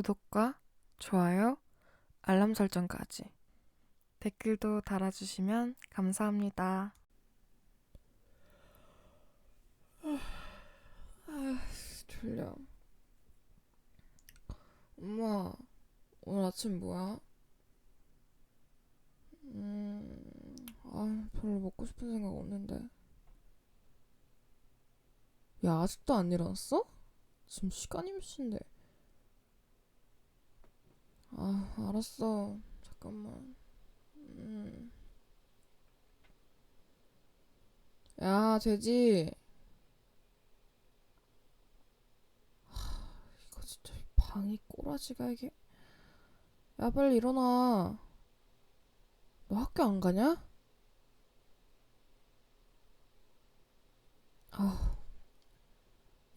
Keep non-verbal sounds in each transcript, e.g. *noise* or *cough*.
구독과 좋아요, 알람 설정까지. 댓글도 달아주시면 감사합니다. 졸려. 엄마, 오늘 아침 뭐야? 음, 아, 별로 먹고 싶은 생각 없는데. 야, 아직도 안 일어났어? 지금 시간이 몇 시인데? 아, 알았어. 잠깐만. 음. 야, 돼지. 하, 이거 진짜 방이 꼬라지가 이게. 야, 빨리 일어나. 너 학교 안 가냐? 아,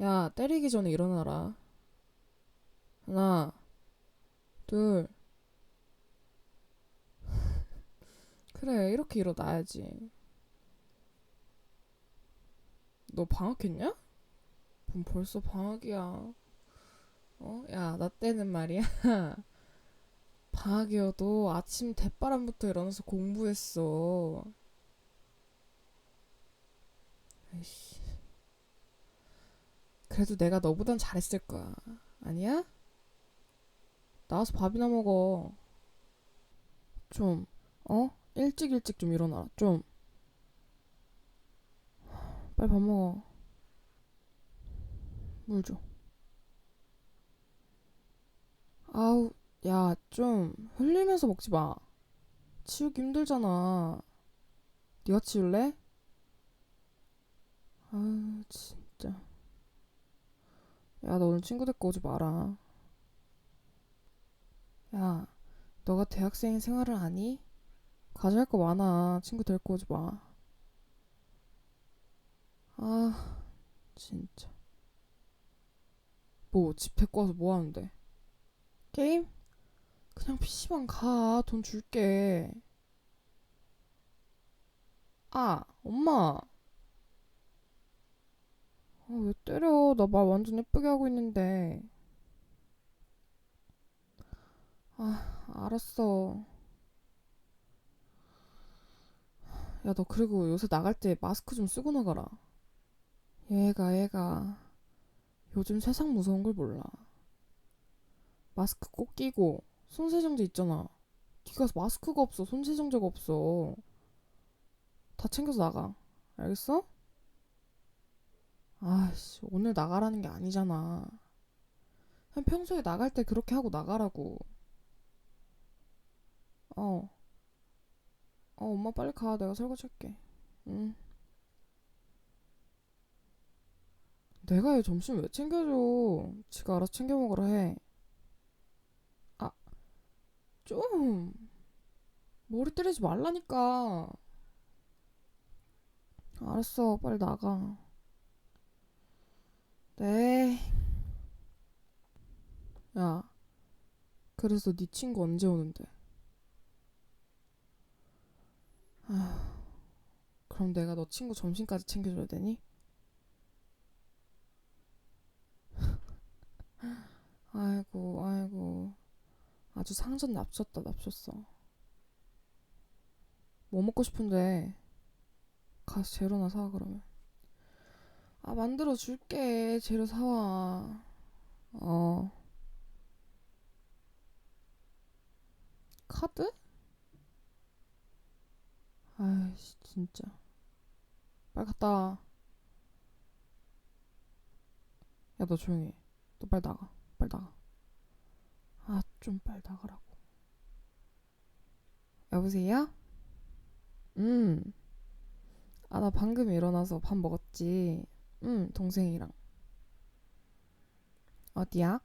야, 때리기 전에 일어나라. 하나, 둘. *laughs* 그래, 이렇게 일어나야지. 너 방학했냐? 그럼 벌써 방학이야. 어? 야, 나 때는 말이야. *laughs* 방학이어도 아침 대바람부터 일어나서 공부했어. 에이씨. 그래도 내가 너보단 잘했을 거야. 아니야? 나와서 밥이나 먹어. 좀, 어? 일찍 일찍 좀 일어나라. 좀. 빨리 밥 먹어. 물 줘. 아우, 야, 좀 흘리면서 먹지 마. 치우기 힘들잖아. 네가 치울래? 아유, 진짜. 야, 너 오늘 친구 데리고 오지 마라. 야, 너가 대학생 생활을 아니? 과제할 거 많아. 친구 데리고 오지 마. 아, 진짜. 뭐, 집 데리고 와서 뭐 하는데? 게임? 그냥 PC방 가. 돈 줄게. 아, 엄마. 아, 왜 때려? 나 말 완전 예쁘게 하고 있는데. 아, 알았어. 야, 너 그리고 요새 나갈 때 마스크 좀 쓰고 나가라. 얘가, 얘가. 요즘 세상 무서운 걸 몰라. 마스크 꼭 끼고, 손세정제 있잖아. 네가 마스크가 없어, 손세정제가 없어. 다 챙겨서 나가. 알겠어? 아이씨, 오늘 나가라는 게 아니잖아. 평소에 나갈 때 그렇게 하고 나가라고. 어. 어, 엄마 빨리 가. 내가 설거지 할게. 응. 내가 얘 점심 왜 챙겨줘? 지가 알아서 챙겨 먹으라 해. 아, 좀. 머리 때리지 말라니까. 알았어. 빨리 나가. 네. 야, 그래서 네 친구 언제 오는데? 그럼 내가 너 친구 점심까지 챙겨줘야 되니? *laughs* 아이고, 아이고. 아주 상전 납셨다, 납셨어. 뭐 먹고 싶은데? 가서 재료나 사와, 그러면. 아, 만들어 줄게. 재료 사와. 어. 카드? 아이씨, 진짜. 와. 야, 너 조용히 해. 너 빨리 나가. 빨리 나가. 아, 좀 빨리 나가라고. 여보세요? 음. 아, 나 방금 일어나서 밥 먹었지. 응, 동생이랑. 어디야?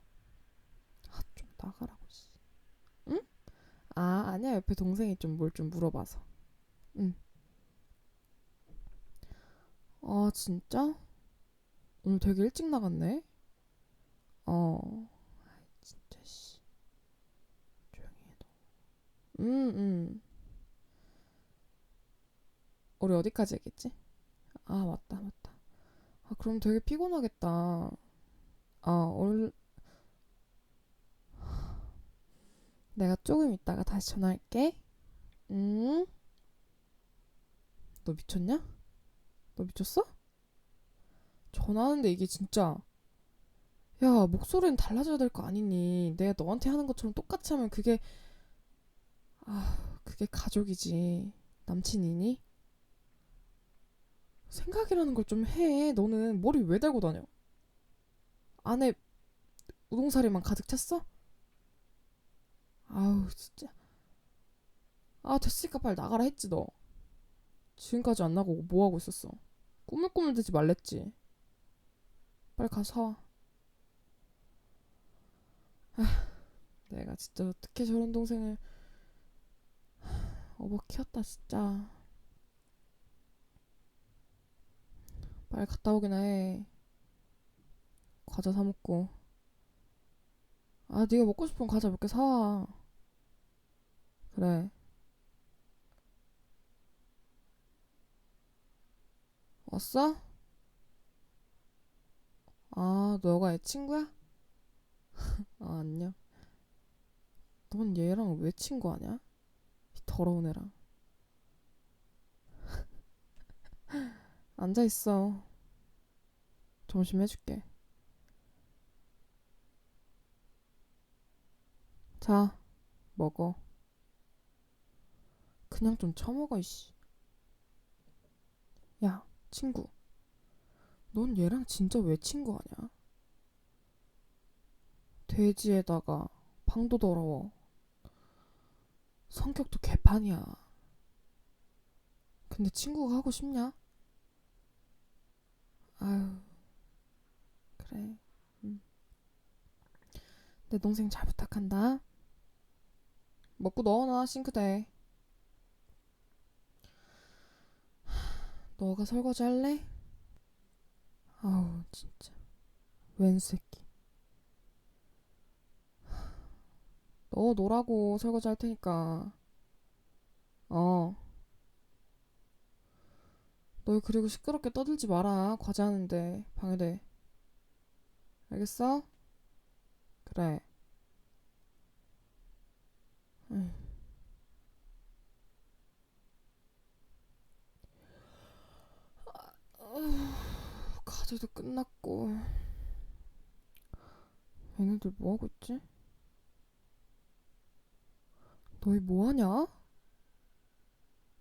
아, 좀 나가라고, 씨. 응? 아, 아니야. 옆에 동생이 좀 뭘좀 물어봐서. 응. 아, 진짜? 오늘 되게 일찍 나갔네? 어. 아이, 진짜, 씨. 조용히 해, 너. 응, 응. 우리 어디까지 얘기했지? 아, 맞다, 맞다. 아, 그럼 되게 피곤하겠다. 아, 오늘, 내가 조금 있다가 다시 전화할게. 응? 너 미쳤냐? 너 미쳤어? 전화하는데 이게 진짜 야 목소리는 달라져야 될 거 아니니 내가 너한테 하는 것처럼 똑같이 하면 그게 아 그게 가족이지 남친이니? 생각이라는 걸 좀 해 너는 머리 왜 달고 다녀? 안에 우동사리만 가득 찼어? 아우 진짜 아 됐으니까 빨리 나가라 했지 너 지금까지 안 나가고 뭐 하고 있었어 꾸물꾸물 대지 말랬지. 빨리 가서. 아, 내가 진짜 어떻게 저런 동생을 어버 키웠다 진짜. 빨리 갔다 오기나 해. 과자 사 먹고. 아 네가 먹고 싶은 과자 몇 개 사와. 그래 왔어? 아 너가 얘 친구야? *laughs* 아 안녕 넌 얘랑 왜 친구하냐? 이 더러운 애랑 *laughs* 앉아있어 점심 해줄게 자 먹어 그냥 좀 처먹어 이씨 야 친구 넌 얘랑 진짜 왜 친구하냐? 돼지에다가 방도 더러워 성격도 개판이야 근데 친구가 하고 싶냐? 아유 그래 음. 내 동생 잘 부탁한다 먹고 넣어놔 싱크대에 너가 설거지 할래? 아우 진짜. 웬 새끼. 너 놀라고 설거지 할 테니까. 어. 너희 그리고 시끄럽게 떠들지 마라. 과제하는데. 방해돼. 알겠어? 그래. 에휴. 과제도 끝났고 얘네들 뭐하고 있지? 너희 뭐하냐?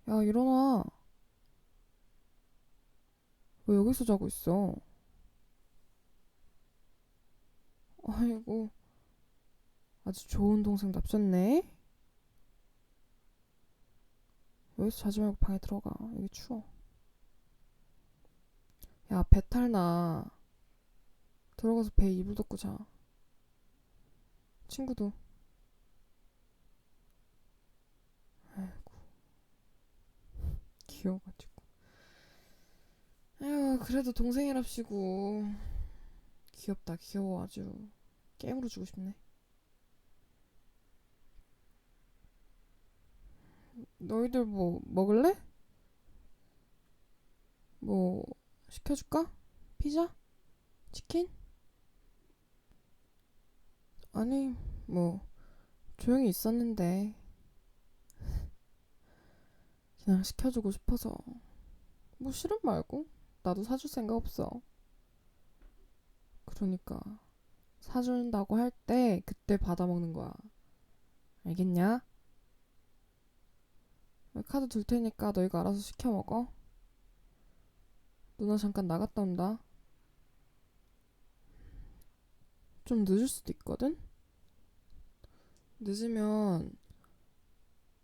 야 일어나 왜 여기서 자고 있어? 아이고 아주 좋은 동생 납셨네 여기서 자지 말고 방에 들어가 여기 추워 야 배탈 나. 들어가서 배 이불 덮고 자. 친구도. 아이고. 귀여워가지고. 아유 그래도 동생이랍시고. 귀엽다 귀여워 아주. 게임으로 주고 싶네. 너희들 뭐 먹을래? 뭐 시켜줄까? 피자? 치킨? 아니 뭐 조용히 있었는데 *laughs* 그냥 시켜주고 싶어서 뭐 싫음 말고 나도 사줄 생각 없어 그러니까 사준다고 할 때 그때 받아먹는 거야 알겠냐? 카드 둘 테니까 너희가 알아서 시켜 먹어 누나 잠깐 나갔다 온다. 좀 늦을 수도 있거든? 늦으면,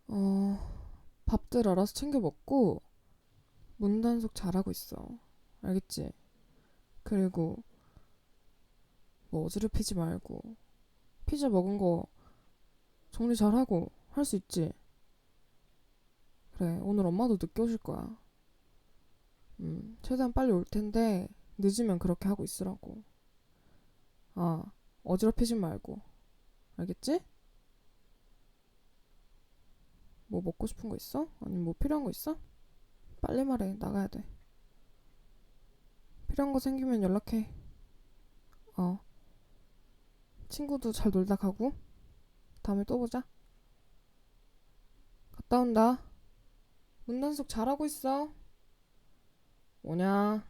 어, 밥들 알아서 챙겨 먹고, 문단속 잘하고 있어. 알겠지? 그리고, 뭐 어지럽히지 말고, 피자 먹은 거 정리 잘하고 할 수 있지? 그래, 오늘 엄마도 늦게 오실 거야. 음, 최대한 빨리 올 텐데 늦으면 그렇게 하고 있으라고. 아, 어지럽히지 말고. 알겠지? 뭐 먹고 싶은 거 있어? 아니면 뭐 필요한 거 있어? 빨리 말해. 나가야 돼. 필요한 거 생기면 연락해. 어. 친구도 잘 놀다 가고. 다음에 또 보자. 갔다 온다. 문단속 잘하고 있어. 오냐?